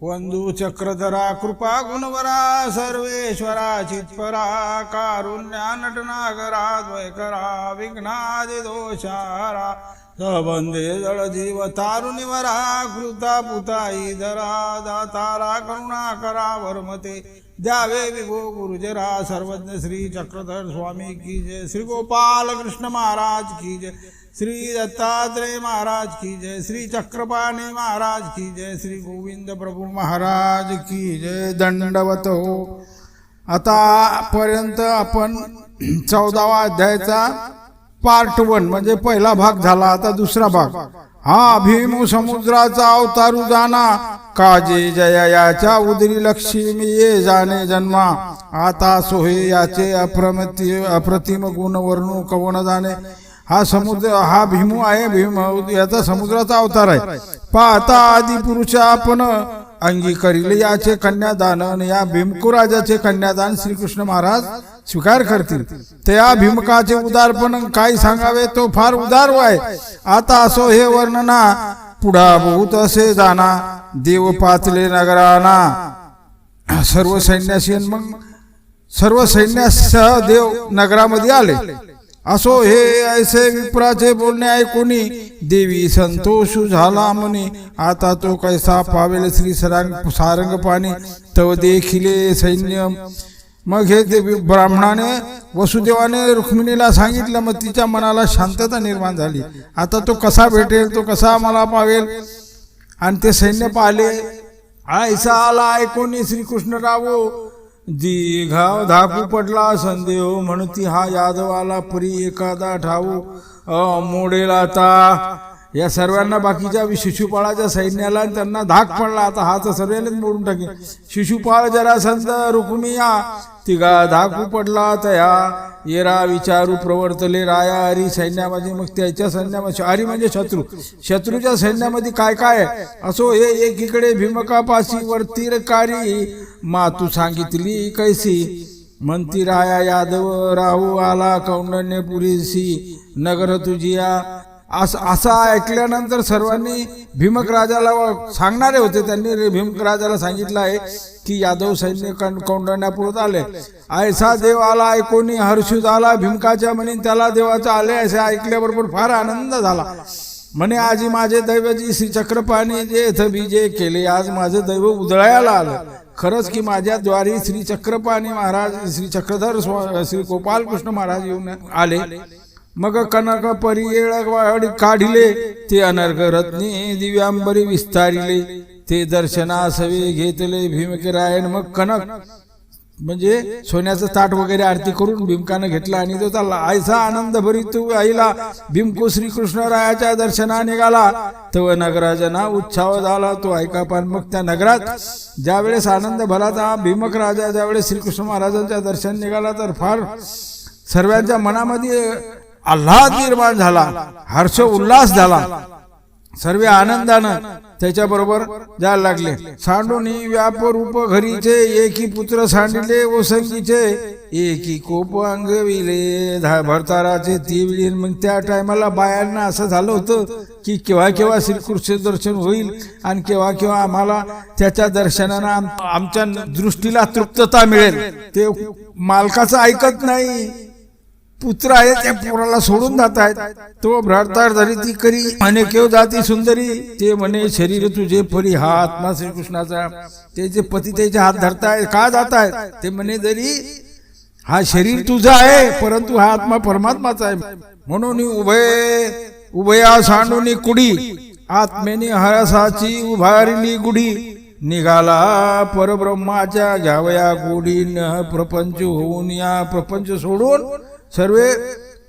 वंदू चक्रधरा कृपा गुणवरा सर्वेश्वरा चित्परा कारुण्या नटनागरा द्वयकरा विघ्नादि दोषारा। सबंधे जळ जीव तारुणीवरा कृता पुता इधरा दातारा करुणा करा वर्मते। द्यावे विभो गुरुजरा सर्वज्ञ श्री चक्रधर स्वामी की जय। श्री गोपाल कृष्ण महाराज की जय। श्री दत्तात्रय महाराज की जय श्री चक्रपाणी महाराज की जय श्री गोविंद प्रभू महाराज की जय दंडवत. हो आतापर्यंत आपण चौदावा अध्यायाचा पार्ट वन म्हणजे पहिला भाग झाला आता दुसरा भाग. हा भीम समुद्राचा अवतारू जाना काजे जया याच्या उदरी लक्ष्मी ये जाणे जन्मा. आता सोहे याचे अप्रमति अप्रतिम गुण वर्णू कवन जाणे. हा समुद्र हा भीमू आहे भीम याचा समुद्राचा अवतार आहे. पाहता आदी पुरुष आपण अंगीकरिले याचे कन्यादान आणि या भीमकू राजाचे कन्यादान श्रीकृष्ण महाराज स्वीकार करतील. त्या भीमकाचे उदारपण काय सांगावे तो फार उदार आहे आता असो हे वर्णना पुढा बहुत असे जाना देव पाचले नगराना. सर्व सैन्याशी मग सर्व सैन्यासह देव नगरामध्ये आले. असो हे ऐसे विप्राचे बोलणे ऐकूनी देवी संतोष झाला म्हणे. आता तो कैसा पावेल श्री सरांग सारंग पाणी तव देखिले सैन्य मग हे ते ब्राह्मणाने वसुदेवाने रुक्मिणीला सांगितलं मग तिच्या मनाला शांतता निर्माण झाली. आता तो कसा भेटेल तो कसा मला पावेल? आणि ते सैन्य पाहिले ऐसा आला ऐकोनी श्रीकृष्ण रावो दिघाव धाकू पडला संदेह म्हणती हा यादवाला परी एखादा ठाऊ. मोडेल आता. या सर्वांना बाकीच्या शिशुपाळाच्या सैन्याला त्यांना धाक पडला. आता हा तर सर्वांनाच मोडून टाके. शिशुपाळ जरासंत रुक्मिया तिघा धाकू पडला तया. येरा विचारू प्रवर्तले राया हरी सैन्यामध्ये मग त्याच्या सैन्यामध्ये हरी म्हणजे शत्रू. शत्रूच्या सैन्यामध्ये काय काय असो हे एकीकडे भीमकापाशी वर्तीरकारी मातू सांगितली कैसी. म्हणती राया यादव राहू आला कौंडण्यपुरीसी नगर तुझिया असं असं ऐकल्यानंतर सर्वांनी भीमक राजाला सांगणारे होते. त्यांनी रे भीमक राजाला सांगितलं आहे की यादव सैन्य कौंडण्यापुरत आले. ऐसा देव आला ऐकोनी हर्षू आला भीमकाच्या म्हणे त्याला देवाचा आले असे ऐकल्याबरोबर फार आनंद झाला. म्हणे आजी माझे दैवजी श्री चक्रपाणी जे इथं जे केले आज माझं दैव उधळायला आलं. खरंच की माझ्या द्वारी श्री चक्रपाणी महाराज श्री चक्रधर श्री गोपालकृष्ण महाराज येऊन आले. मग कनक परियेळ काढिले. ते अनर्घ रत्नी दिव्यांबरी विस्तारिले. ते दर्शनासवे घेतले भीमकिरायण मग कनक म्हणजे सोन्याचं ताट वगैरे आरती करून भीमकानं घेतला आणि तो चालला. आयसा आनंद भरी तू आईला. भीमको श्रीकृष्णरायाच्या दर्शना निघाला. तो नगराजना उत्साह झाला. तो ऐका पण मग त्या नगरात ज्यावेळेस आनंद भला भीमक राजा ज्यावेळेस श्रीकृष्ण महाराजांच्या दर्शन निघाला तर फार सर्वांच्या मनामध्ये आल्हाद निर्माण झाला हर्ष उल्हास झाला. सर्व आनंदानं त्याच्याबरोबर जायला लागले. सांडूनी व्याप रूप घरीचे एकी पुत्र सांडिले संगीचे एकी कोप अंगविले. धा- भरताराचे तिवली मग त्या टायमाला बायांना असं झालं होतं की केव्हा केव्हा श्रीकृष्ण दर्शन होईल आणि केव्हा केव्हा आम्हाला त्याच्या दर्शनानं आम- आमच्या दृष्टीला तृप्तता मिळेल. ते मालकाचं ऐकत नाही. पुत्र आहे त्या पोराला सोडून जात आहेत. तो भ्रातार झाली ती करी. म्हणे केव जाती सुंदरी? ते म्हणे शरीर तुझे परी हा आत्मा श्रीकृष्णाचा. त्याचे पती त्याचे हात धरताय का जात आहेत ते म्हणे जरी हा शरीर तुझा आहे परंतु हा आत्मा परमात्माचा आहे. म्हणून उभय उभया सांडून कुडी आत्मेने हरसाची उभारली गुढी. निघाला परब्रह्माच्या घ्यावया गुढी न प्रपंच होऊन या प्रपंच सोडून सर्व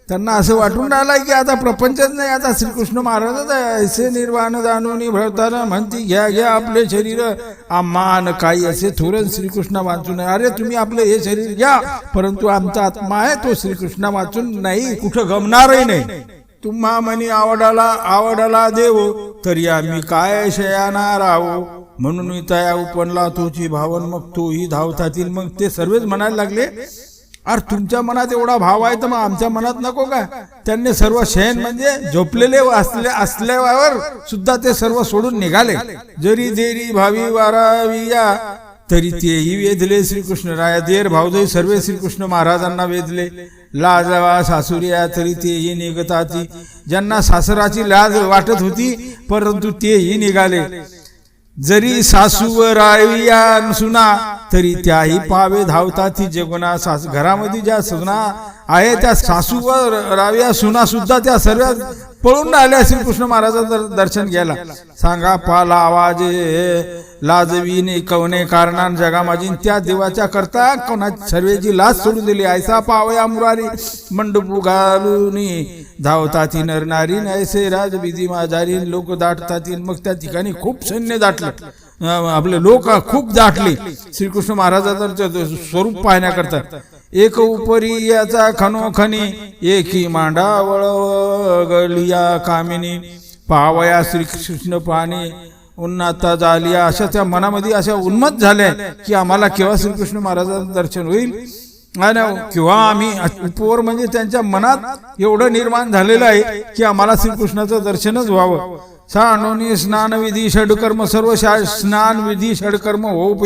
त्यांना असं वाटून राहिलं की आता प्रपंचच नाही आता श्रीकृष्ण महाराजच आहे. ऐसे निर्वाण जाणून भरताना म्हणती घ्या घ्या आपले शरीर. आम्हान काही असे थोरं श्रीकृष्ण वाचून अरे तुम्ही आपलं हे शरीर घ्या. परंतु आमचा आत्मा आहे तो श्रीकृष्ण वाचून नाही कुठं गमणारही नाही. तुम्हा म्हणी आवडाला आवडाला देव तरी आम्ही काय शयाना राहू? म्हणून मी तया उपनला तुझी भावन मग तोही धावतातील. मग ते सर्वच म्हणायला लागले अरे तुमच्या मनात एवढा भाव आहे तर मग आमच्या मनात नको का त्यांनी सर्व शयन म्हणजे झोपलेले असले असल्यावर सुद्धा ते सर्व सोडून निघाले. जरी देरी भावी वाराविया तरी तेही वेधले श्रीकृष्ण राया. देर भावजय सर्व श्रीकृष्ण महाराजांना वेधले. लाजवा सासुर्या तरी तेही निघताती. ज्यांना सासराची लाज वाटत होती परंतु तेही निघाले. जरी सासूवर राविया सुना तरी त्याही पावे धावता ती जगुना सास घरामध्ये ज्या सुना आहे त्या सासूवर राविया सुना सुद्धा त्या सर्व पळून आल्या श्रीकृष्ण महाराजांचं दर्शन घ्यायला. सांगा पाला आवाज लाजवीने कवने कारणान जगा माझी त्या देवाच्या करता कोणा सर्वेची लाज सोडून दिली. ऐसा पावया मुरारी मंडपू घालूनी धावताती नरनारी ऐसे राजविधी माझारी लोक दाटताती मग त्या ठिकाणी खूप सैन्य दाटलं. आपले लोक खूप दाटले. श्रीकृष्ण महाराजांचं स्वरूप पाहण्याकरता. एक उपरी याचा खनोखनी एकी मांडा वळगलिया कामिनी. पावया श्रीकृष्ण पाणी उन्नाता झालिया अशा त्या मनामध्ये अशा उन्मत झाल्या की आम्हाला केव्हा श्रीकृष्ण महाराजांचं दर्शन होईल? आणि किंवा आम्ही उपवर म्हणजे त्यांच्या मनात एवढं निर्माण झालेलं आहे की आम्हाला श्रीकृष्णाचं दर्शनच व्हावं. सांडोनी स्नान विधी षडकर्म सर्व शा- स्नान विधी षडकर्म होम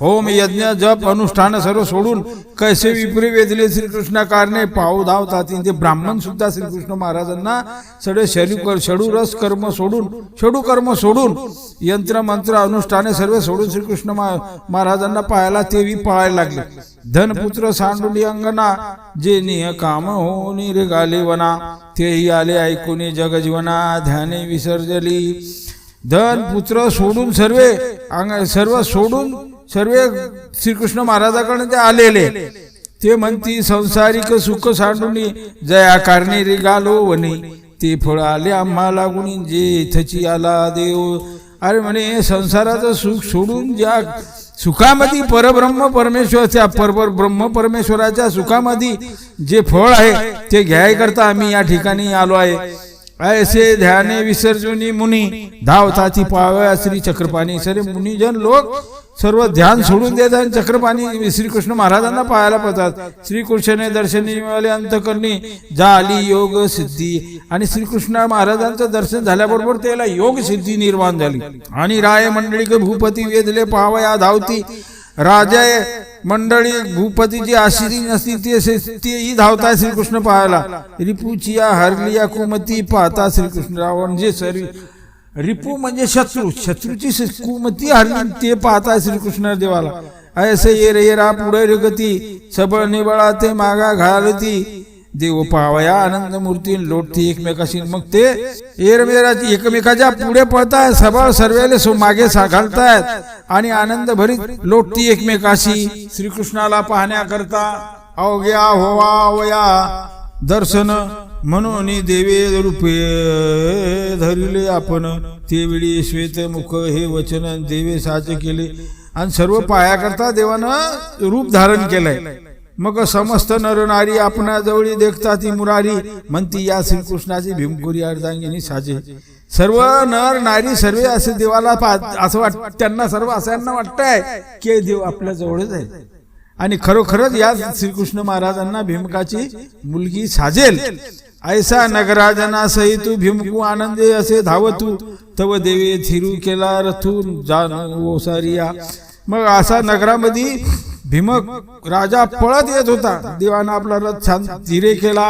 होम यज्ञ जप अनुष्ठान सर्व सोडून कैसे विपरी वेधले श्रीकृष्ण कारणे पाव धावतात ते ब्राह्मण सुद्धा श्रीकृष्ण महाराजांना सगळे शरीर षडू रस कर्म सोडून षडू कर्म सोडून यंत्र मंत्र अनुष्ठाने सर्व सोडून श्रीकृष्ण महाराजांना पाहायला तेवी पाहायला लागले. धनपुत्र सांडुली अंगना जे निह काम हो निरगाले वना तेही आले ऐकून जगजीवना ध्याने विसर्जली. धन पुत्र सोडून सर्वे अंग सर्व सोडून सर्व श्रीकृष्ण महाराजाकडे ते आलेले. ते म्हणती संसारिक सुख सांडून जया कारणे रिगालो वने ते फळ आले आम्हाला गुणी जे इथची आला देव. अरे म्हणे संसाराचं सुख सोडून ज्या सुखामध्ये परब्रह्म परमेश्वरच्या पर ब्रह्म परमेश्वराच्या सुखामध्ये जे फळ आहे ते घ्यायकरता आम्ही या ठिकाणी आलो आहे. ऐसे ध्याने विसर्जुनी मुनी धावताची पाव्या श्री चक्रपाणी. सरे मुनिजन लोक सर्व ध्यान सोडून देत आणि चक्रपाणी श्रीकृष्ण महाराजांना पाहायला पडतात. श्रीकृष्णाने दर्शनी मिळाले अंतकरणी झाली योग सिद्धी. आणि श्रीकृष्ण महाराजांचं दर्शन झाल्याबरोबर त्याला योग सिद्धी निर्माण झाली. आणि राय मंडळी भूपती वेदले पावया धावती. राजा मंडळी भूपतीची आशिरी नसती ते तेही श्रीकृष्ण पाहायला. रिपूचिया हरलिया कुमती पाहता श्रीकृष्ण रावण जे सरी रिपू म्हणजे शत्रू. शत्रूची कुमती हरली ते पाहताय श्रीकृष्ण देवाला. ऐसे ये रे रा पुढे रगती सबळ निबळा ते मागा घालती. देव पावया आनंद मूर्ती लोटती एकमेकाशी. मग ते एरमेरा एकमेकाच्या पुढे पळताय सबळ सर्वेले सो मागे सा घालतायत. आणि आनंद भरीत लोटती एकमेकाशी. श्रीकृष्णाला पाहण्याकरता अवघ्या होवा वया दर्शन म्हणून देवे रूपे धरिले आपण. तेवेळी श्वेतमुख श्वेत मुख हे वचन देवे साचे केले. आणि सर्व पायाकरता देवानं रूप धारण केलंय. मग समस्त नर नारी आपणा देखता ती मुरारी. म्हणती या श्रीकृष्णाची भीमकुरी अर्धांगिनी साजे. सर्व नर नारी सर्व असे देवाला पा- असं वाट त्यांना सर्व असांना वाटतंय की देव आपल्या जवळच आहे. आणि खरोखरच या श्रीकृष्ण महाराजांना भीमकाची मुलगी साजेल. ऐसा नगराजना सहितू भीमकू आनंदे असे धावतू तव देवे थिरू केला रथून जाण ओसारिया मग असा नगरामध्ये भीमक राजा पळत येत होता. देवानं आपला रथ छान धीरे केला.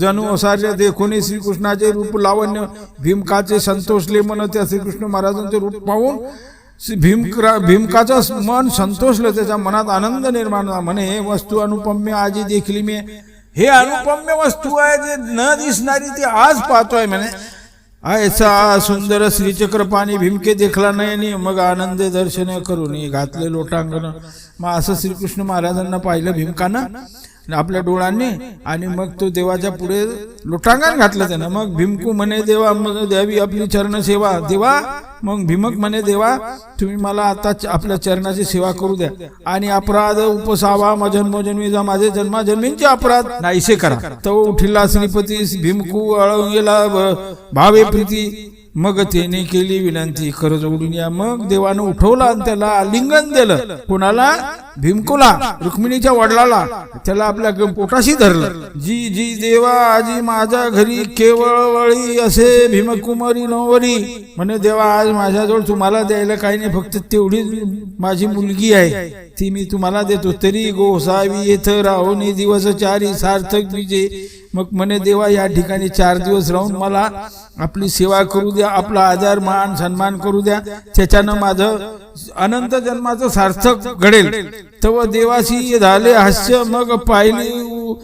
जणू असार्य देखून श्रीकृष्णाचे रूप लावण्य भीमकाचे संतोषले मन त्या श्रीकृष्ण महाराजांचे रूप पाहून श्री भीमकाचं मन संतोषलं त्याच्या मनात आनंद निर्माण झाला. म्हणे वस्तू अनुपम्य आजी देखली मी हे अनुपम्य वस्तू आहे जे न दिसणारी ती आज पाहतोय म्हणे. ऐसा सुंदर श्रीचक्र पाणी भीमके देखला नाही मग आनंद दर्शन करून घातले लोटांगण. मग असं श्रीकृष्ण महाराजांना पाहिलं भीमकानं? आपल्या डोळ्यांनी आणि मग तो देवाच्या पुढे लोटांगण घातलं त्यानं. मग भीमकू म्हणे देवा मग द्यावी आपली चरण सेवा. देवा मग भीमक म्हणे देवा तुम्ही मला आता आपल्या चरणाची सेवा करू द्या. आणि अपराध उपसावा जन्मोजन्मी जा माझे जन्माजन्मींचे अपराध. नाहीसे करा. तो उठिला श्रीपती भीमकू अळंगेला भावे प्रीती. मग त्याने केली विनंती खरंच जोडून या. मग देवानं उठवला आणि त्याला आलिंगन दिलं. कोणाला? भीमकुला रुक्मिणीच्या वडिलाला त्याला आपल्या पोटाशी धरलं. जी जी देवा आजी माझ्या घरी केवळ वळी असे भीमकुमारी नवरी. म्हणे देवा आज माझ्याजवळ तुम्हाला द्यायला काही नाही फक्त तेवढीच माझी मुलगी आहे. ती मी तुम्हाला देतो. तरी गोसावी येथ राहुनी दिवस चारी सार्थक विजे मग म्हणे देवा या ठिकाणी चार दिवस राहून मला आपली सेवा करू द्या आपला आदर मान सन्मान करू द्या. त्याच्यानं माझं अनंत जन्माचं सार्थक घडेल. तेव्हा देवाशी झाले हास्य मग पाहिले उ-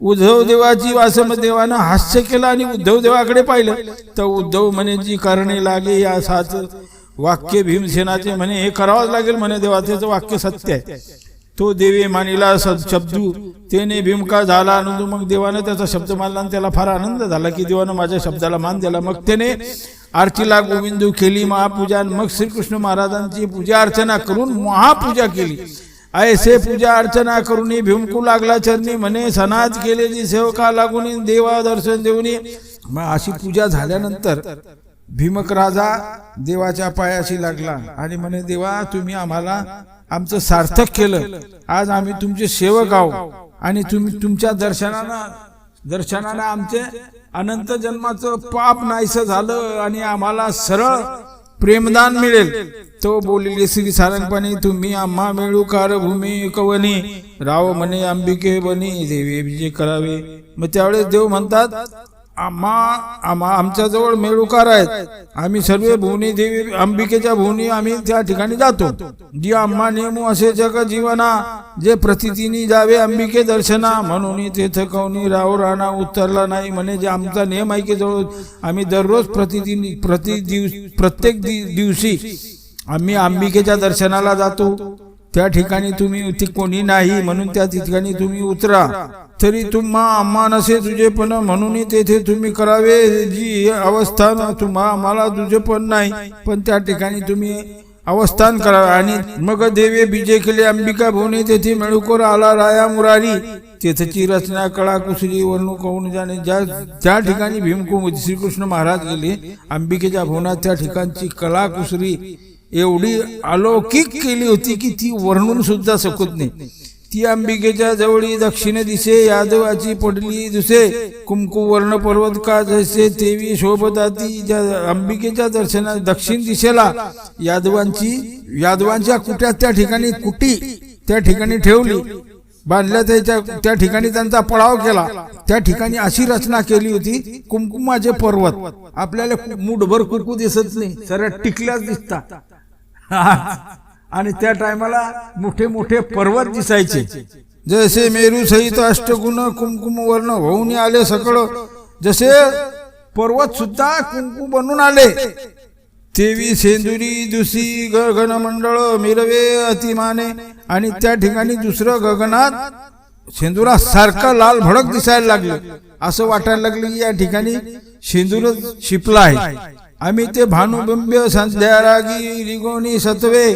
उद्धव देवाची वासम देवानं हास्य केलं आणि उद्धव देवाकडे पाहिलं. तर उद्धव म्हणे जी करणे लागे या साच वाक्य भीमसेनाचे म्हणे हे करावंच लागेल म्हणे देवा वाक्य सत्य आहे. तो देवी मानिला स- शब्दू. त्याने भीमका झाला आनंद मग देवानं त्याचा शब्द मानला आणि त्याला फार आनंद झाला की देवानं माझ्या शब्दाला मान दिला. मग त्याने आरतीला गोविंदू केली महापूजा मग श्रीकृष्ण महाराजांची पूजा अर्चना करून महापूजा केली. ऐसे पूजा अर्चना करून भीमकू लागला चरणी म्हणे सनात केलेली सेवका लागून देवा दर्शन देऊन. मग अशी पूजा झाल्यानंतर भीमक राजा देवाच्या पायाशी लागला आणि म्हणे देवा तुम्ही आम्हाला आमचं सार्थक केलं. आज आम्ही तुमचे सेवक आहो आणि तुम्ही तुमच्या दर्शनानं दर्शनानं आमचे अनंत जन्माचं पाप नाहीसं झालं आणि आम्हाला सरळ प्रेमदान मिळेल. तो बोलले श्री सारंगपणे तुम्ही आम्हा मिळू कार भूमी कवनी. राव म्हणे अंबिके बनी देवी करावे. मग त्यावेळेस देव म्हणतात आम्हा आम्हा आमच्याजवळ मेळुकार आहेत. आम्ही सर्व भुवनी देवी अंबिकेच्या भुवनी आम्ही त्या ठिकाणी जातो. जी आम्हा नेमू असे जग जीवना जे प्रतिदिनी जावे अंबिके दर्शना म्हणून तेथे कवनी राव राणा उतरला नाही म्हणे जे आमचा नियम आहे की जवळ आम्ही दररोज प्रतिदिनी प्रति दिवस प्रत्येक दिवशी आम्ही अंबिकेच्या दर्शनाला जातो. त्या ठिकाणी तुम्ही ती कोणी नाही म्हणून त्या ठिकाणी तुम्ही उतरा. तरी तुम्हा आम्हा नसे तुझे पण म्हणून तेथे तुम्ही करावे. जी अवस्थान तुम्हा आम्हाला तुझेपण नाही. पण त्या ठिकाणी तुम्ही अवस्थान करावे आणि मग देवे बीजे केले अंबिका भुवने तेथे मेळुकोर आला राया मुरारी. तेथची रचना कळा कुसरी वर्णू कौन जाणे ज्या ज्या ठिकाणी भीमकुम श्रीकृष्ण महाराज गेले अंबिकेच्या भुवनात त्या ठिकाणची कला कुसरी एवढी अलौकिक केली होती की ती वर्णून सुद्धा शकत नाही. ती अंबिकेच्या जवळी दक्षिण दिसे यादवाची पडली दुसे कुंकू वर्ण पर्वत का जसे तेवी शोभताती ज्या अंबिकेच्या दर्शना दक्षिण दिशेला यादवांची यादवांच्या कुट्यात त्या ठिकाणी कुटी त्या ठिकाणी ठेवली बांधल्या त्याच्या त्या ठिकाणी त्यांचा पळाव केला त्या ठिकाणी अशी रचना केली होती कुंकुमाचे पर्वत. आपल्याला मुठभर कुरकू दिसत नाही सर टिकल्याच दिसतात. आणि त्या टायमाला मोठे मोठे पर्वत दिसायचे. जसे मेरू सहित अष्टगुण कुंकुम वर्ण होऊन आले सकळ. जसे पर्वत सुद्धा कुंकू बनून आले. तेवी सेंदुरी दुसी गगन मंडळ मिरवे अतिमाने. आणि त्या ठिकाणी दुसरं गगनात शेंदुरा सारखा लाल भडक दिसायला लागलं. असं वाटायला लागलं की या ठिकाणी शेंदूरच शिपला आहे. आम्ही ते भानुबिंब्य संध्या रागी सत्वे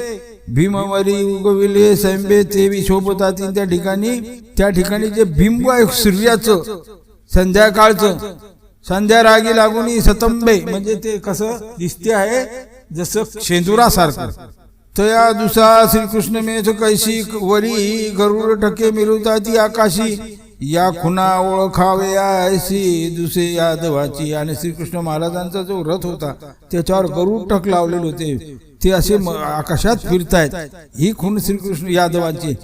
भीमवरी उगविले सैंबे तेवी शोभतातील त्या ठिकाणी त्या ठिकाणी जे बिंब आहे सूर्याचं संध्याकाळचं संध्या रागी लागून सतंबे म्हणजे ते कसं दिसते आहे जसं शेंदुरासारखं. तया दुसा श्रीकृष्ण मेच कैशी वरी गरुड टके मिळवता ती आकाशी या खुना ओळखावे ऐसी दुसे यादवाची आणि श्रीकृष्ण महाराजांचा जो रथ होता त्याच्यावर गरुड टक लावलेले होते. ते असे आकाशात फिरतायत. ही खून श्रीकृष्ण यादवांची.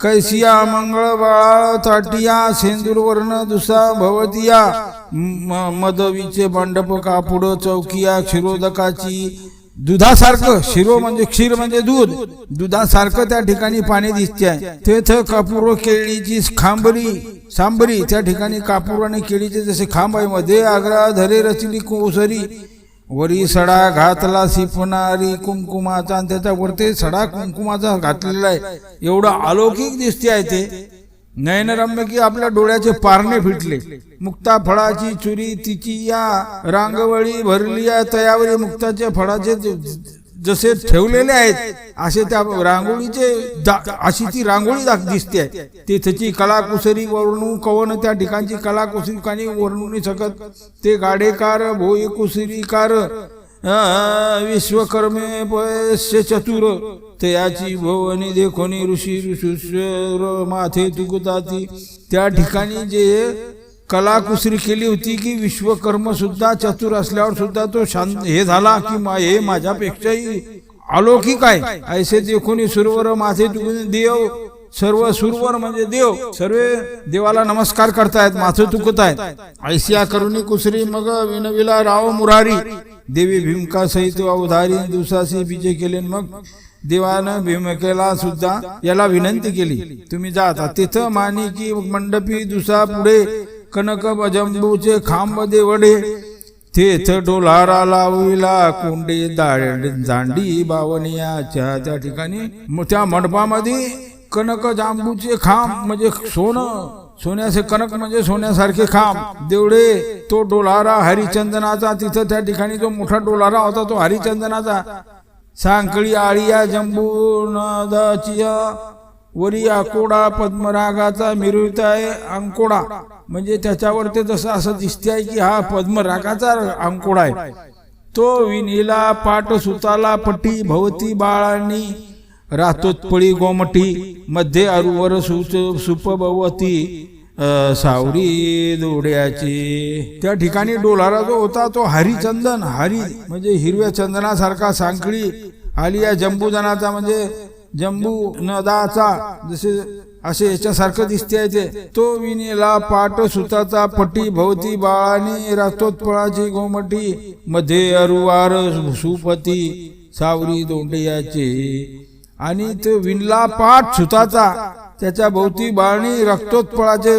कैसिया मंगळ बाळा ताटिया सेंदूरवर्ण दुसा भवतिया म- मदवीचे मंडप कापुड चौकिया क्षिरोदकाची दुधासारखं शिरो म्हणजे क्षीर म्हणजे दूध. दुधासारखं त्या ठिकाणी पाणी दिसते तेथ कापूर केळीची खांबरी सांबरी त्या ठिकाणी कापूर आणि केळीचे जसे खांब आहे मध्ये आग्रा धरे रचली कोसरी वरी सडा घातला सिपणारी कुंकुमाचा आणि त्याच्यावरती सडा कुंकुमाचा घातलेला आहे. एवढं अलौकिक दिसते आहे ते. नयनरम्य की आपल्या डोळ्याचे पारणे फिटले. मुक्ता फळाची चुरी तिची या रांगवळी भरली या तयावरी मुक्ताच्या फळाचे जसे ठेवलेले आहेत असे त्या रांगोळीचे दा- अशी ती रांगोळी दाख दिसते. आहे तिथची कलाकुसरी वर्णू कवन त्या ठिकाणची कलाकुसरी कानी वरणू नाही शकत. ते गाडेकार भोई कुसरीकार विश्वकर्मे पयस्य चतुर तयाची भवनी देखोनी ऋषी ऋषुश्वर माथे तुकुताती त्या ठिकाणी जे कलाकुसरी केली होती की विश्वकर्म सुद्धा चतुर असल्यावर सुद्धा तो शांत हे झाला की मा हे माझ्यापेक्षाही अलौकिक आहे. ऐसे देखोनी सुरवर माथे तुकून देव सर्व सुरवर म्हणजे देव. सर्व देवाला नमस्कार करतायत माथे तुकत आहेत. ऐसिया करुणी कुसरी मग विनविला राव मुरारी. देवी भीमका सहित अवधारी दिवसाशी विजय केले मग देवानं भीमकेला सुद्धा याला विनंती केली. तुम्ही जाता तिथं मानी की मंडपी दुसा पुढे कनक बजंबूचे खांब देवडे. तेथ डोलारा लाविला कोंडे दांडी बावनियाच्या त्या ठिकाणी. मग त्या मंडपामध्ये कनक जांबूचे खांब म्हणजे सोनं सोन्याचे कनक म्हणजे सोन्यासारखे खांब. देवडे तो डोलारा हरिचंदनाचा. तिथं त्या ठिकाणी जो मोठा डोलारा होता तो हरिचंदनाचा. सांकळी आळिया जंबू वरी आकोडा पद्मरागाचा मिरविताय अंकोडा. म्हणजे त्याच्यावर ते जसं असं दिसते आहे की हा पद्मरागाचा अंकोडा आहे. तो विनिला पाट सुताला पटी भवती बाळांनी रातोत्पळी गोमटी मध्ये अरुवर सुच सुपभवती सावरी दोड्याची. त्या ठिकाणी डोलारा जो होता तो हरिचंदन हरी म्हणजे हिरव्या चंदनासारखा सांकळी आलिया जंबूजनाचा म्हणजे जंबू नदाचा जसे असे याच्यासारखं दिसते आहे ते. तो विनेला पाट सुताचा पटी भवती बाळानी रातोत्पळाची गोमटी मध्ये अरुवार सुपती सावरी दोंडयाचे. आणि तो विणला पाठ सुताचा त्याच्या भोवती बाळणी रक्तोत्पळाचे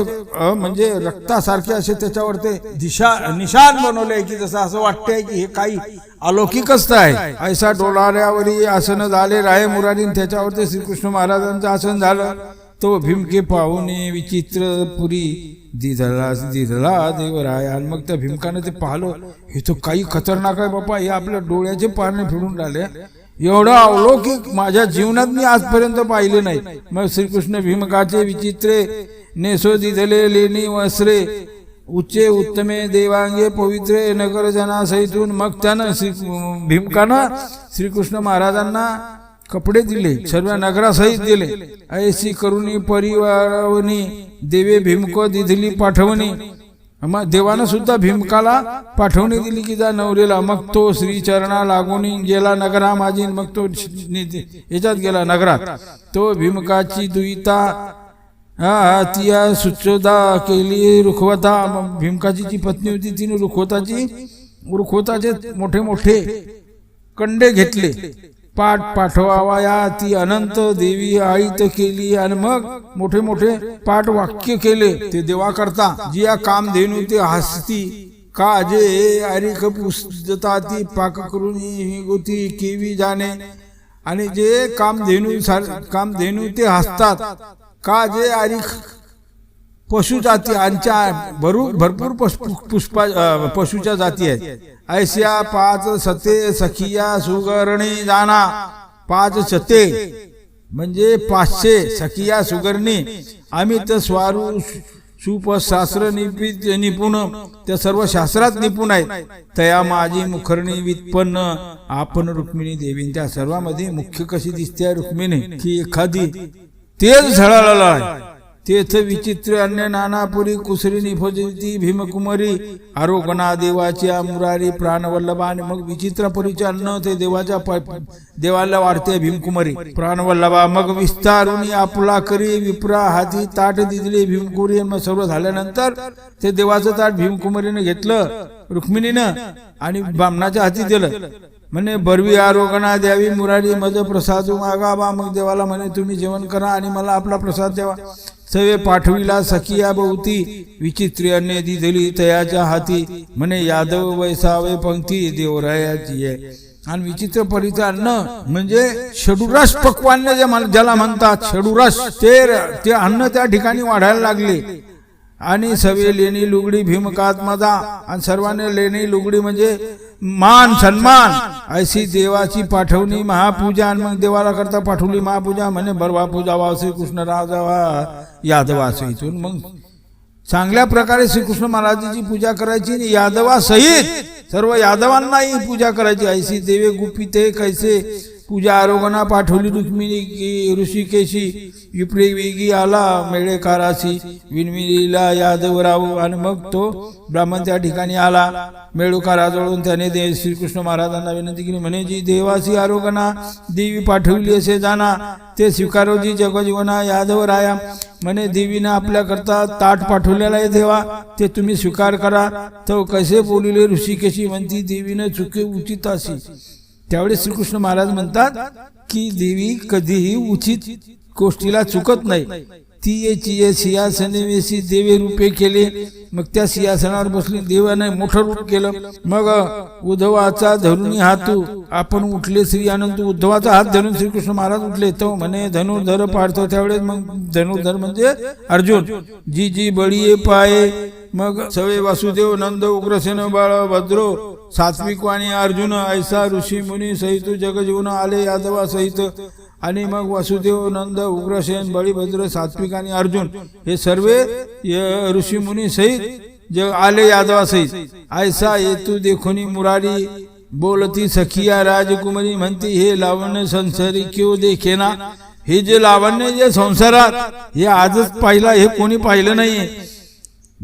म्हणजे रक्तासारखे असे त्याच्यावर ते दिशा निशान बनवले की जसं असं वाटतंय की हे काही अलौकिकच आहे. ऐसा डोलाऱ्यावरी आसन झाले राय मुरारी त्याच्यावर ते श्रीकृष्ण महाराजांचं आसन झालं. तो भीमके पाहुणे विचित्र पुरी दिधला दिधला देवराय. आणि मग त्या भीमकानं ते पाहिलं. हे तर काही खतरनाक आहे बापा. हे आपल्या डोळ्याचे पारणे फिरून राहिले. एवढं अवलौकिक माझ्या जीवनात मी आजपर्यंत पाहिले नाही. मग श्रीकृष्ण भीमकाचे विचित्रे नेसो दिधले लेणी वस्त्रे उच्चे उत्तमे देवांगे पवित्रे नगर जनासहितून मग त्यानं श्री भीमकानं श्रीकृष्ण महाराजांना कपडे दिले सर्व नगरासहित दिले. ऐसी करुणी परिवारवनी देवे भीमको दिधली पाठवणी. मग देवानं सुद्धा भीमकाला पाठवणी दिली की जा नवरीला. मग तो श्रीचरणा लागून गेला नगरा माझी मग तो याच्यात गेला नगरात. तो भीमकाची दुईता हा तिया सुचोदा केली रुखवता. मग भीमकाची जी पत्नी होती तिने रुखवताची रुखवताचे मोठे मोठे कंडे घेतले. पाठ पाठवावा. या ती अनंत देवी आईत केली. आणि मग मोठे मोठे पाठ वाक्य केले. ते देवा करता जी या काम धेनू ते हसती. का जे अरिक पुस्तता ती पाक करून ही गोती केवी जाणे. आणि जे कामधेनू कामधेनू ते हसतात. का जे अरिक पशु जाती यांच्या भरू भरपूर पुष्पा पशुच्या जाती आहेत. ऐश्या पाच सते सखिया सुगरणी जाना पाच सते. म्हणजे पाचशे सखिया सुगरणी. अमित स्वारू सुपशास्त्र निपित निपुण त्या सर्व शास्त्रात निपुण आहेत. तया माझी मुखरणी वित्पन्न आपण रुक्मिणी देवी त्या सर्वांमध्ये मुख्य कशी दिसते रुक्मिणी? की एखादी तेल झळाळलं आहे तेथ विचित्र अन्य नानापुरी कुसरी निफजिती भीमकुमारी आरोगणा देवाच्या मुरारी प्राणवल्लभा आणि मग विचित्र परिचय अन्न ते देवाच्या प- देवाला वाढते भीमकुमारी. प्राणवल्लभा मग विस्तारून आपला करी विप्रा हाती ताट दिदली भीमकुरी मग सर्व झाल्यानंतर ते देवाचं ताट भीमकुमारीने घेतलं रुक्मिणीनं आणि बामणाच्या हाती दिलं. म्हणे बरवी आरोगणा द्यावी मुरारी मज प्रसाद मागा बा मग देवाला म्हणे तुम्ही जेवण करा आणि मला आपला प्रसाद द्यावा. सवे पाठविला सखिया बहुती विचित्री अन्य दिधली तयाच्या हाती. म्हणे यादव वैसावे पंक्ती देवरायाची आहे आणि विचित्र परीचं अन्न म्हणजे षडुरस पक्वान्न जे ज्याला म्हणतात षडुरस ते अन्न त्या ठिकाणी वाढायला लागले. आणि सवे लेणी लुगडी भीमकात्मदा आणि सर्वांनी लेणी लुगडी म्हणजे मान सन्मान. ऐशी देवाची पाठवणी महापूजा. आणि मग देवाला करता पाठवली महापूजा म्हणे बरवा पूजावा श्री कृष्ण राजावा यादवा असं इथून मग चांगल्या प्रकारे श्रीकृष्ण महाराजांची पूजा करायची आणि यादवासहित सर्व यादवांनाही पूजा करायची. ऐशी देवे गुपिते कैसे पूजा आरोगणा पाठवली रुक्मिणी की ऋषिकेशी विप्रे वेगी आला मेळेकाराशी विनविनीला यादवराव आणि मग तो ब्राह्मण त्या ठिकाणी आला. मेळुकाराजवळून त्याने दे श्रीकृष्ण महाराजांना विनंती केली म्हणे जी देवासी आरोगणा देवी पाठवली असे जाणा ते स्वीकारोजी जगजीवना यादव राया. म्हणे देवीनं आपल्याकरता ताट पाठवलेला आहे देवा ते तुम्ही स्वीकार करा. तो कसे बोलिले ऋषिकेशी म्हणती देवीनं चुके उचित अशी त्यावेळेस श्रीकृष्ण महाराज म्हणतात की देवी कधीही उचित गोष्टीला चुकत नाही. ती याची सिंहासने वेशी देवे रूपे केले. मग त्या सिंहासनावर बसले. देवाने मोठं रूप केलं. मग उद्धवाचा धरून हातू. आपण उठले श्री अनंत उद्धवाचा हात धरून श्रीकृष्ण महाराज उठले. तो म्हणे धनुर्धर पाडतो. त्यावेळेस मग धनुर्धर म्हणजे अर्जुन. जी जी बळीये पाये. मग सवे वासुदेव नंद उग्रसेन बाळ भद्रो सात्विक वाणी अर्जुन ऐसा ऋषी मुनी सहित जगजीवन आले यादवा सहित. आणि मग वासुदेव नंद उग्रसेन बळीभद्र सात्विक आणि अर्जुन हे सर्व ऋषी मुनी सहित जग आले यादवा सहित. ऐसा येतू देखोनी मुरारी बोलती सखिया राजकुमारी म्हणती हे लावण्य संसारी क्यों देखेना हे जे लावण्य जे संसारात हे आजच पाहिला हे कोणी पाहिलं नाहीये.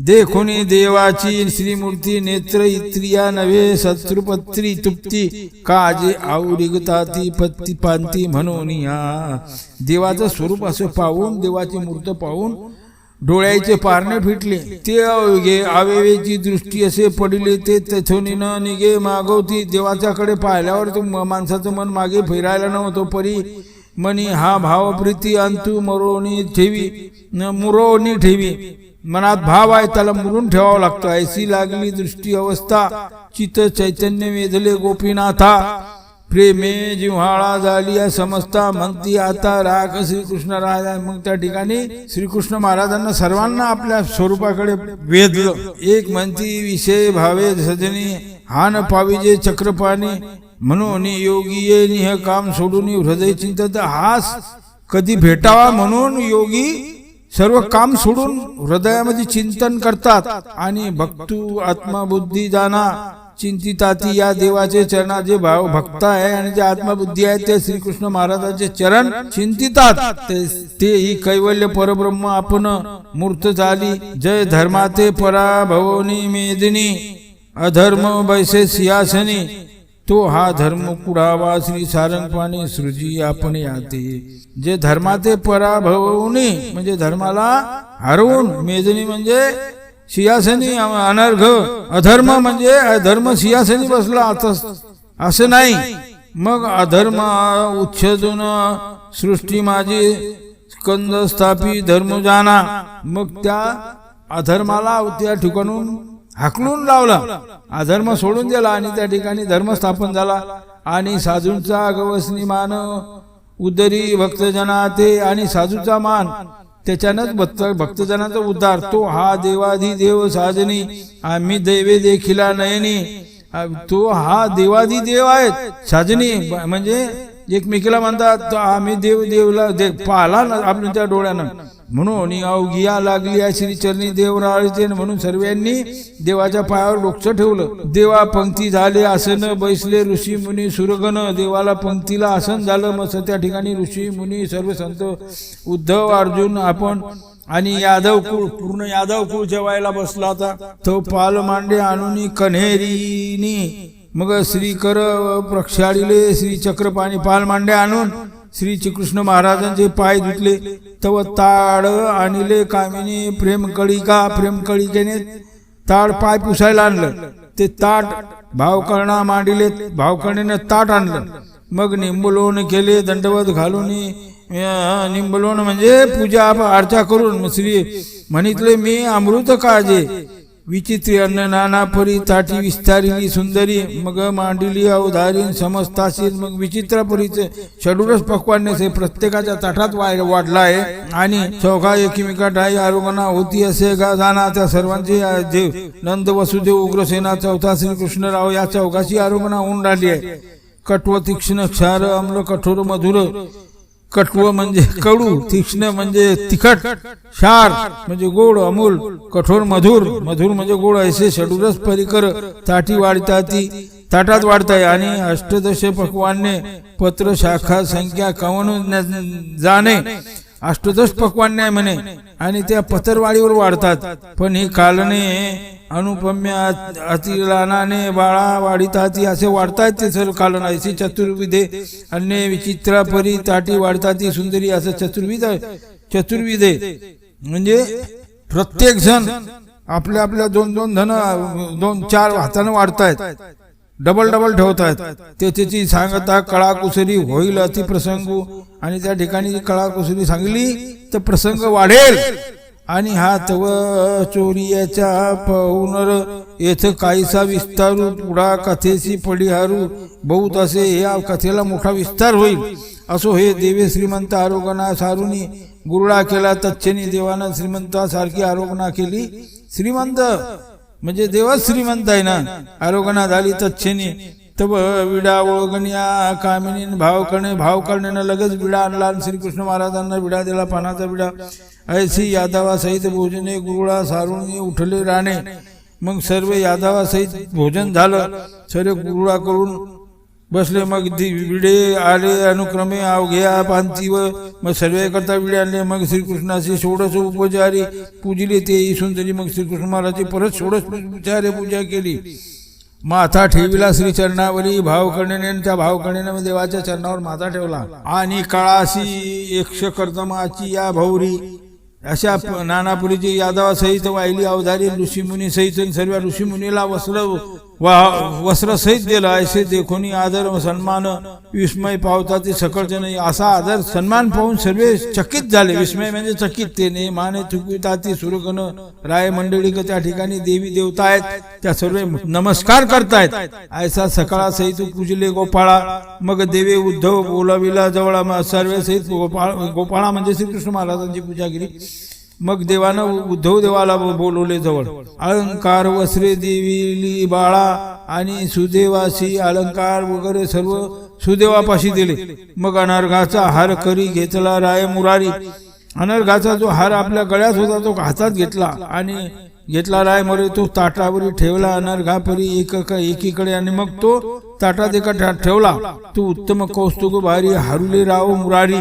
देखुनी देवाची श्रीमूर्ती नेत्र इत्रिया नव्हे शत्रुपत्री तुप्ती काजे आवडिगता ती पत्ती पांती म्हणून या देवाचं स्वरूप असं पाहून देवाची मूर्त पाहून डोळ्याचे पारणे फिटले. ते अवघे आवेवेची दृष्टी असे पडले ते तेथोनी न निघे मागवती. देवाच्याकडे पाहिल्यावर तो म- माणसाचं मन मागे फिरायला नव्हतो परी. मनी हा भाव प्रीती अंतू मरोनी ठेवी न मुरोनी ठेवी. मनात भाव आहे त्याला मुरून ठेवावं लागतं. ऐसी लागली दृष्टी अवस्था. चित चैतन्य वेधले गोपीनाथा. प्रेमे जिव्हाळा झाली समजता समजता म्हणती आता राख श्रीकृष्ण राजा. मग त्या ठिकाणी श्रीकृष्ण महाराजांना सर्वांना आपल्या स्वरूपाकडे वेधलं. एक म्हणती विषय भावे सजनी हान पाविजे चक्रपाणी. म्हणून योगी निह काम सोडून हृदय चिंतत हास. कधी भेटावा म्हणून योगी सर्व काम सोडून हृदयामध्ये चिंतन करतात आणि भक्तू आत्मबुद्धी जाना. चिंतिताती या देवाचे चरणाचे भाव भक्त आहे आणि जे आत्मबुद्धी आहे ते श्रीकृष्ण महाराजांचे चरण चिंतितात. ते ते ही कैवल्य परब्रह्म आपण मूर्त झाली. जय धर्माते पराभवनी मेदिनी अधर्म बैसे सिंहासनी तो हा धर्म कुडावा श्री सारंगपाणी सृजी आपण याते जे धर्माते पराभवनी म्हणजे धर्माला हरवून मेजनी म्हणजे सिंहासनी अनर्घ अधर्म म्हणजे अधर्म सिंहासनी बसला आता असं नाही. मग अधर्म उच्छेदून सृष्टी माझी स्कंद स्थापी धर्म जाना मग त्या अधर्माला त्या ठिकाणून हाकलून लावला? अधर्म सोडून दिला आणि त्या ठिकाणी धर्म स्थापन झाला. आणि साधूंचा गवसनी मान उदरी भक्तजना ते आणि साधूचा मान त्याच्यानंच भक्त भक्तजनाचा उद्धार. तो हा देवाधी देव साजनी आम्ही दैवे देखिला नयनी. तो हा देवाधी देव आहेत साजनी. म्हणजे एकमेकीला म्हणतात तो आम्ही देव देवला दे पाहला ना आपण त्या डोळ्यानं. म्हणून अवघिया लागली या श्री चरणी देवराळीचे म्हणून सर्वांनी देवाच्या पायावर डोकचं ठेवलं. देवा पंक्ती झाले आसन बैसले ऋषी मुनी सुरगण. देवाला पंक्तीला आसन झालं. मस्त त्या ठिकाणी ऋषी मुनी सर्व संत उद्धव अर्जुन आपण आणि यादव कुळ पूर्ण यादव कुळ जेवायला बसला होता. तो पाल मांडे आणून कन्हेरीनी. मग श्रीकर प्रक्षाळीले श्री चक्रपाणी पाल मांडे आणून श्रीकृष्ण महाराजांचे पाय धुतले. तव ताड आणले कामिनी प्रेमकळिका प्रेमकळिकेने ताड पाय पुसायला आणलं. ते ताट भावकर्णा मांडिले भावकर्णीने ताट आणलं. मग निंबलोण केले दंडवत घालून निंबलोन म्हणजे पूजा अर्चा करून. श्री म्हणितले मी अमृत काजे विचित्र अन्न नाना परी ताटी विस्तारिली सुंदरी मग मांडिली अवधारीन समस्ताशील मग विचित्र परीचे पक्वाने से प्रत्येकाच्या ताटात वाढला आहे आणि चौघा एकमेका ठाई आरोगणा होती असे गा जाना त्या सर्वांचे देव नंद वसुदेव उग्रसेना चौथा श्रीकृष्णराव या चौघाची आरोगणा होऊन राहिली आहे. कठव तीक्ष्ण क्षार अम्ल कठोर मधुर कटव म्हणजे कडू तीक्ष्ण म्हणजे तिखट क्षार म्हणजे गोड अमूल कठोर मधुर मधुर म्हणजे गोड असे षडुरस परिकर ताटी वाढताती ताटात वाढताय आणि अष्टदश पक्वान्ने पत्र शाखा संख्या कवन जाणे? अष्टदश पक्वान्य म्हणे. आणि त्या पत्रवाडीवर वाढतात. पण ही कालने अनुपम्य अतिलानाने बाळा वाढिताती असे वाढतात ते सर्व कालन ऐसे चतुर्विधे अन्य विचित्रा परी ताटी वाढताती सुंदरी असं चतुर्विध चतुर्विधे म्हणजे प्रत्येक जण आपल्या आपल्या दोन दोन धन दोन चार हातानं वाढतायत. डबल डबल ठेवतायत. ते त्याची सांगता कळाकुसरी होईल होईल अतिप्रसंगू. आणि त्या ठिकाणी जी सांगली तर प्रसंग वाढेल. आणि हात व चोरियाच्या पवनर येथ काहीसा विस्तारू पुढा कथेशी पडिहारू बहुत असे या कथेला मोठा विस्तार होईल. असो हे देवे श्रीमंत आरोगणा सारुनी गुरुळा केला तच्छनी देवानं श्रीमंतासारखी आरोगणा केली. श्रीमंत म्हणजे देवच श्रीमंत आहे ना. आरोगणा झाली तच्छनी तब विडा ओळगण्या कामिनी भाव करणे भाव करण्यानं लगेच विडा आणला आणि श्रीकृष्ण महाराजांना विडा दिला पानाचा विडा. ऐसी यादवासहित भोजने गुरुळा सारुणी उठले राणे. मग सर्व यादवासहित भोजन झालं. सर्व गुरुळा करून बसले. मग ती विडे आले अनुक्रमे अवघ्या पांती व मग सर्व करता विडे आणले. मग श्रीकृष्णाचे षोडश उपचारी पूजले. ते सुंदरी मग श्रीकृष्ण महाराजची परत षोडश उपचारे पूजा केली. माथा ठेविला श्री चरणावरी भाव करण्याने त्या भाव करण्याने देवाच्या चरणावर माथा ठेवला. आणि काळाशी यक्ष कर्दमाची या भौरी अशा नानापुरीची यादवासहित वाहिली अवधारी ऋषीमुनी सहित आणि सर्व ऋषीमुनीला वस्त्र वा- वस्त्र सहित दिलं ऐसे देखोनी आदर व सन्मान विस्मय पावता ते सकळचे नाही असा आदर सन्मान पाहून सर्व चकित झाले. विस्मय म्हणजे चकित ते ने माने चुकविता ती सुरकन राय मंडळी त्या ठिकाणी देवी देवता आहेत. त्या सर्व नमस्कार करतायत. ऐसा सकाळा सहित पूजले गोपाळा मग देवे उद्धव बोलाविला जवळ सर्व सहित गोपाळ गोपाळा म्हणजे श्रीकृष्ण महाराजांची पूजा केली मग देवानं उद्धव देवाला बोलवले जवळ. अलंकार वस्त्रे देवी बाळा आणि सुदेवासी अलंकार वगैरे सर्व सुदेवापाशी दिले. मग अनर्घाचा हार करी घेतला राय मुरारी. अनर्घाचा जो हार आपल्या गळ्यात होता तो हातात घेतला आणि घेतला राय मरे तो ताटावरी ठेवला अनर्घापरी एक एकीकडे आणि मग तो ताटात एका ठेवला. तो उत्तम कौस्तुभ भारी हरुले राव मुरारी.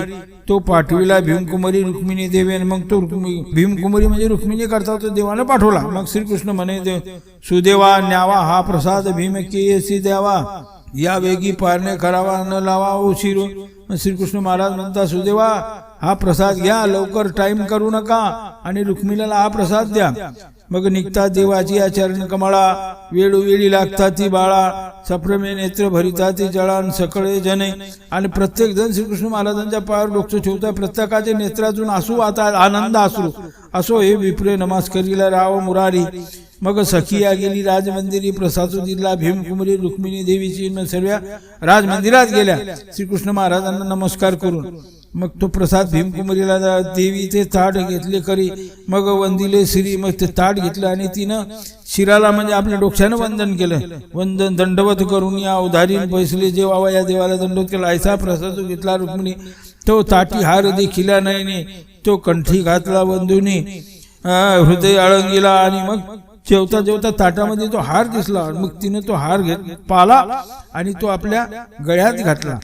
तो पाठविला भीमकुमारी रुक्मिणी देवी आणि मग तो भीमकुमारी म्हणजे रुक्मिणी करता तो देवानं पाठवला. मग श्रीकृष्ण म्हणे दे- सुदेवा न्यावा हा प्रसाद भीम केसी द्यावा. या वेगी पारणे करावा न लावा उशीर. श्रीकृष्ण महाराज म्हणता सुदेवा हा प्रसाद घ्या लवकर टाइम करू नका आणि रुक्मिणीला हा प्रसाद द्या. मग निघता देवाची आचरण कमळा. वेळोवेळी लागता ती बाळा. सप्रमे नेत्र भरिता ती जळान सकळे जने. आणि प्रत्येक जण श्रीकृष्ण महाराजांच्या पायावर डोकं ठेवता प्रत्येकाच्या नेत्रातून आसू आता आनंद असू असो हे विप्रे नमस्करीला राव मुरारी. मग सखिया गेली राजमंदिरी प्रसादू दिला भीमकुमरी रुक्मिणी देवीची सर्व राजमंदिरात गेल्या. श्रीकृष्ण महाराजांना नमस्कार करून. मग तो प्रसाद भीमकुमारीला देवीचे ताट घेतले करी मग वंदिले श्री मग ते ताट घेतलं आणि तिनं शिराला म्हणजे आपल्या डोक्यानं वंदन केलं. वंदन दंडवत करून या उधारीन बैसले जे वावा या देवाला दंडवत केला. ऐसा प्रसाद घेतला रुक्मिणी. तो ताटी हार देखिला नाही तो कंठी घातला बंधुनी हृदय आळंगीला आणि मग जेवता जेवता ताटामध्ये तो हार दिसला. मग तिने तो हार घेत पाला आणि तो आपल्या गळ्यात घातला.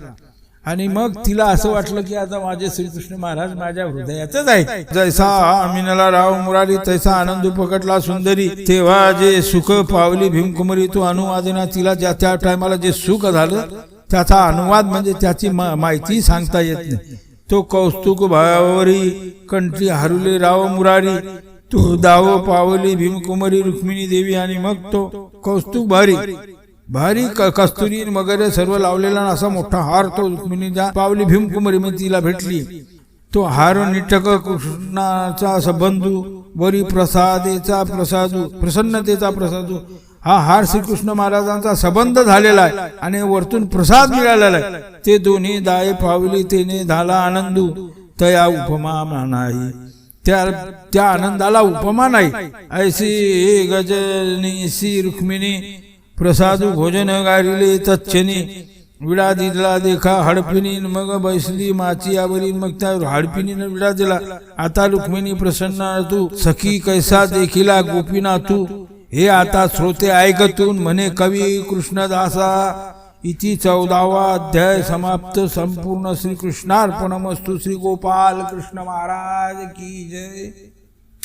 आणि मग तिला असं वाटलं की आता माझे श्रीकृष्ण महाराज माझ्या हृदयातच आहे जैसा अमिनला राव मुरारी तैसा आनंद पकडला सुंदरी. तेव्हा जे सुख पावली भीमकुमारी तो अनुवादना तिला ज्या त्या टायमाला जे सुख झालं त्याचा अनुवाद म्हणजे त्याची मा- माहिती सांगता येत नाही. तो कौस्तुक भावावरी कंठी हरुले राव मुरारी तो दाव पावली भीमकुमारी रुक्मिणी देवी आणि मग तो कौस्तुक भारी. भारी क- कस्तुरी वगैरे सर्व लावलेला असा मोठा हार तो रुक्मिणीच्या पावली भीमकुमारी मध्ये तिला भेटली तो हार निटक कृष्णाचा सबंधू वरी प्रसादेचा प्रसादू प्रसन्नतेचा प्रसादू हा हार श्रीकृष्ण महाराजांचा संबंध झालेला आहे. आणि वरतून प्रसाद मिळालेला आहे. ते दोन्ही दाय पावली तेने झाला आनंदू. तया उपमा नाही त्या त्या आनंदाला उपमा नाही. ऐसी गजनीसी रुक्मिणी प्रसाद भोजन गारिले तच्छनी विडा दिला देखा हडपिनीन मग बैसली माची आवरी मग त्या हडपिनीनं विडा दिला आता रुक्मिणी प्रसन्न तू सखी कैसा देखिला गोपीना तू हे आता श्रोते ऐकतून म्हणे कवी कृष्णदासा इति चौदावा अध्याय समाप्त. संपूर्ण श्री कृष्णार्पणमस्तु श्री गोपाल कृष्ण महाराज की जय.